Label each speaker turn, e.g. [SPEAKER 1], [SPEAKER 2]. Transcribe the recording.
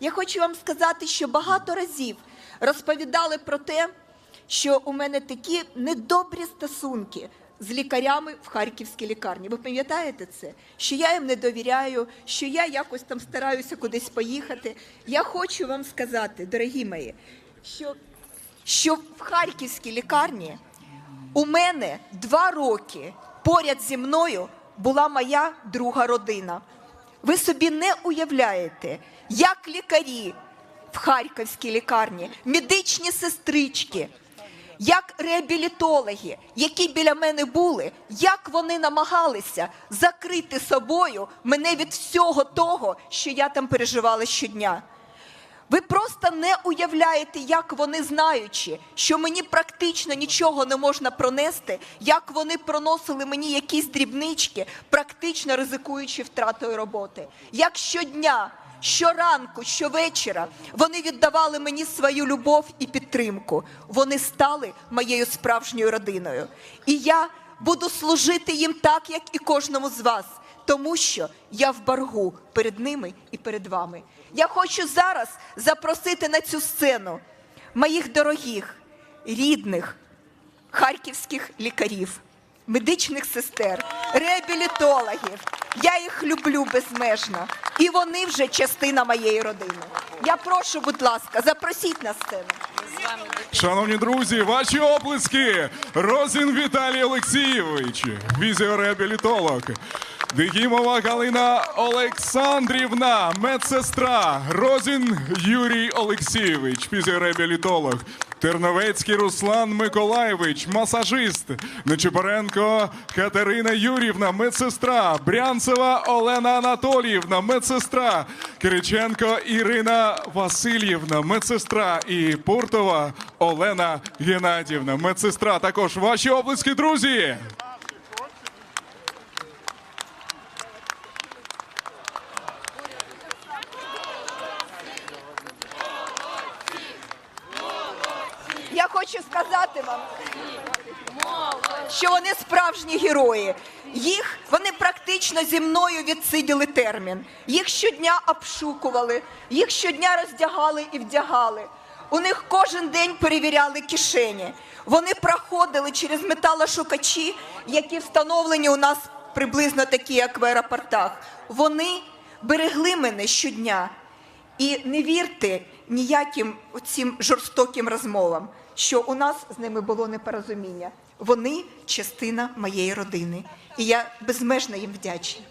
[SPEAKER 1] Я хочу вам сказати, що багато разів розповідали про те, що у мене такі недобрі стосунки з лікарями в харківській лікарні. Ви пам'ятаєте це? Що я їм не довіряю, що я якось там стараюся кудись поїхати. Я хочу вам сказати, дорогі мої, що, що в харківській лікарні у мене два роки поряд зі мною була моя друга родина. Ви собі не уявляєте, як лікарі в харківській лікарні, медичні сестрички, як реабілітологи, які біля мене були, як вони намагалися закрити собою мене від всього того, що я там переживала щодня. Ви просто не уявляєте, як вони знаючи, що мені практично нічого не можна пронести, як вони проносили мені якісь дрібнички, практично ризикуючи втратою роботи. Як щодня, щоранку, щовечора вони віддавали мені свою любов і підтримку. Вони стали моєю справжньою родиною. І я буду служити їм так, як і кожному з вас тому що я в боргу перед ними і перед вами. Я хочу зараз запросити на цю сцену моїх дорогих, рідних харківських лікарів, медичних сестер, реабілітологів. Я їх люблю безмежно, і вони вже частина моєї родини. Я прошу, будь ласка, запросіть на сцену.
[SPEAKER 2] Шановні друзі, ваші оплески! Розін Віталій Олексійович, фізіореабілітолог. Дегімова Галина Олександрівна, медсестра. Розін Юрій Олексійович, фізіореабілітолог. Терновецький Руслан Миколаєвич, масажист. Нечипоренко Катерина Юрівна, медсестра. Брянцева Олена Анатоліївна, медсестра. Кириченко Ірина Васильєвна, медсестра. І Пуртова Олена Геннадівна, медсестра. Також ваші облиски, друзі.
[SPEAKER 1] Я хочу сказати вам, що вони справжні герої. Їх вони практично зі мною відсиділи термін. Їх щодня обшукували, їх щодня роздягали і вдягали. У них кожен день перевіряли кишені. Вони проходили через металошукачі, які встановлені у нас приблизно такі, як в аеропортах. Вони берегли мене щодня. І не вірте ніяким цим жорстоким розмовам, що у нас з ними було непорозуміння. Вони частина моєї родини, і я безмежно їм вдячна.